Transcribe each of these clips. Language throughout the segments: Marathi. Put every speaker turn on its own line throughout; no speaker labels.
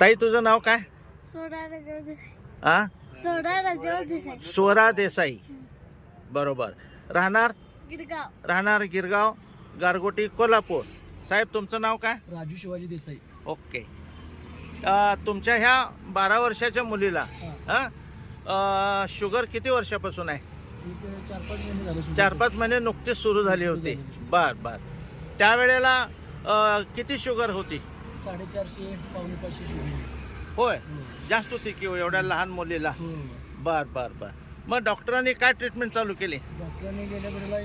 ताई तुझं नाव काय? आ?
देसाई.
स्वरा देसाई. बरोबर. राहणार?
गिरगाव.
राहणार गिरगाव गारगोटी कोल्हापूर. साहेब तुमचं नाव काय?
राजू शिवाजी देसाई.
ओके. अ, तुमच्या ह्या बारा वर्षाच्या मुलीला शुगर किती वर्षापासून आहे?
एक चार पाच महिने झाले सुरू.
चार पाच महिने नुकतीच सुरू झाली होती. बर बर. त्यावेळेला अ, किती शुगर होती?
साडेचारशे पावणे पाचशे
होय?
हो.
जास्त होती की हो एवढ्या लहान मुलीला?
हो.
बर बर बर. मग डॉक्टरांनी काय ट्रीटमेंट चालू केली?
डॉक्टरांनी गेल्या वेळेला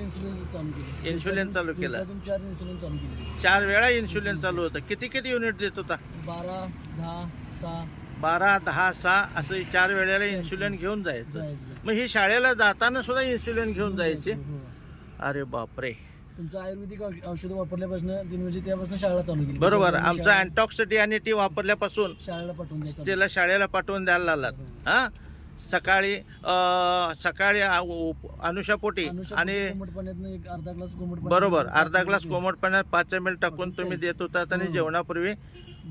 चालू केली.
इन्शुलिन चालू केलं.
दिवसातून चार इन्सुलिन चालू केली.
चार वेळा इन्शुलिन चालू होतं. किती किती युनिट देत होता?
बारा दहा सहा.
बारा दहा सहा असं चार वेळेला इन्शुलिन घेऊन जायचं.
जायचं
मग ही शाळेला जाताना सुद्धा इन्शुलिन घेऊन जायचे?
हो.
अरे बापरे.
तुमचं आयुर्वेदिक औषधं वापरल्यापासून तीन म्हणजे त्यापासून शाळा चालू केली.
बरोबर. आमचं
शाळा-
अँटॉक्सिटी आणि टी वापरल्यापासून
शाळेला पाठवून द्यायचं
त्याला शाळेला पाठवून द्यायला लागलात. हा? सकाळी अं, सकाळी आ- उप- अनुषापोटी आणि
एक अर्धा ग्लास कोमट पाण्यात
बरोबर अर्धा ग्लास कोमट पाण्यात पाच एम एल टाकून तुम्ही देत होतात आणि
हो.
जेवणापूर्वी.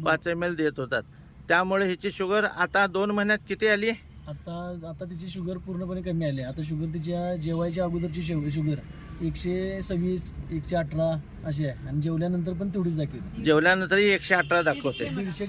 पाच एम एल देत होतात. त्यामुळे हिची शुगर आता दोन महिन्यात किती आली?
आता आता तिची शुगर पूर्णपणे कमी आली आहे. आता शुगर तिच्या जेवायच्या अगोदरची शुगर एकशे सव्वीस एकशे अठरा अशी आहे. आणि जेवल्यानंतर पण तेवढीच दाखवते
जेवल्यानंतरही एकशे अठरा दाखवते.
दीडशे